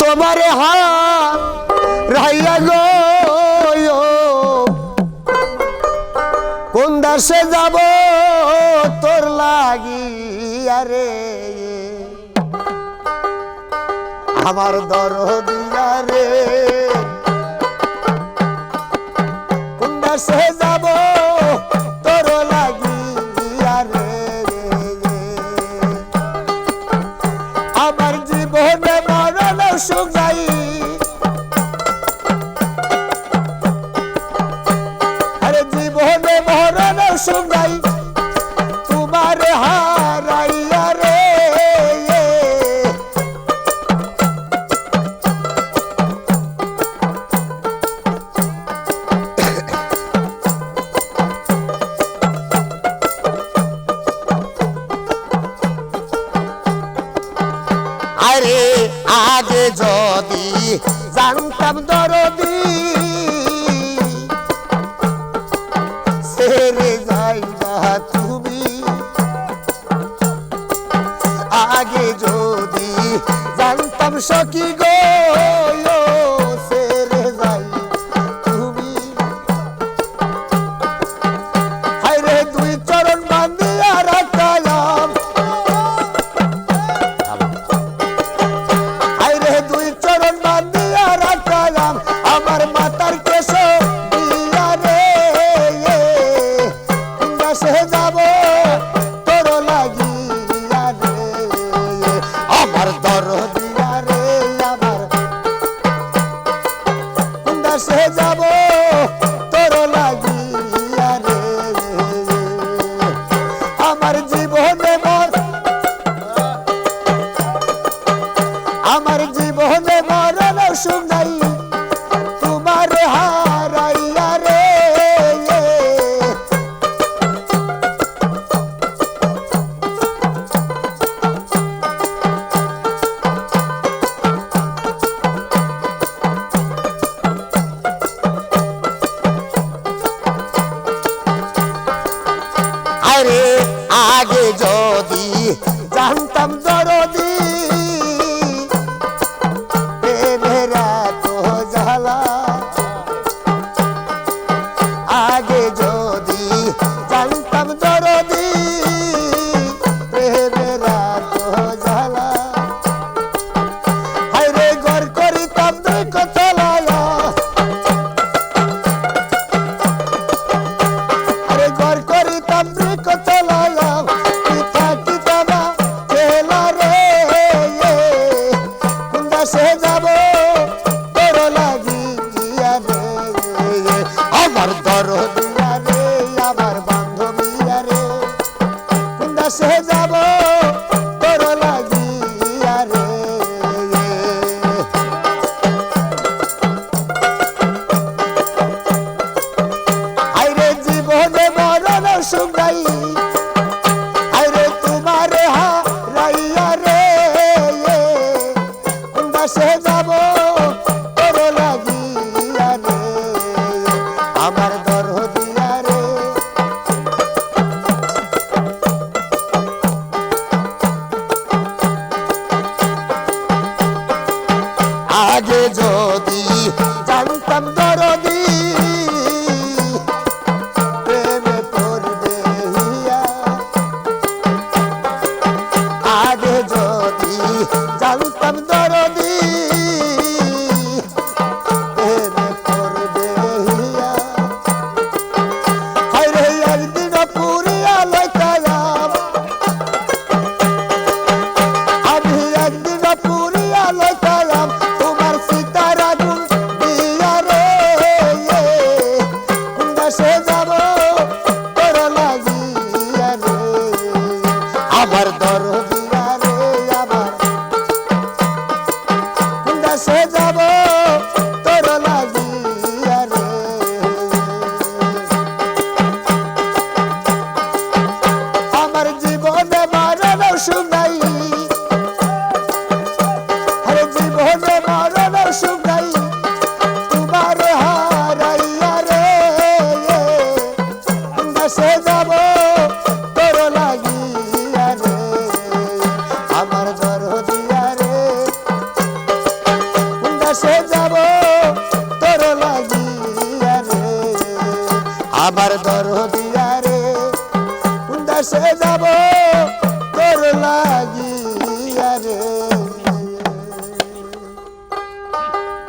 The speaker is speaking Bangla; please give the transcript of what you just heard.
তোমারে তোমার হা রাইয়া গো কোন দাসে যাব তোর লাগিয়া রে? আমার দর দিয়া রে। সবাই তোমার হারাইয়া রে আরে দরদি Teresa. যাইবা আগে যদি জানতাম সকি I said. 짬땀도 Barcelona. দরদিয়া রে দেশে যাব তোর লাগিয়া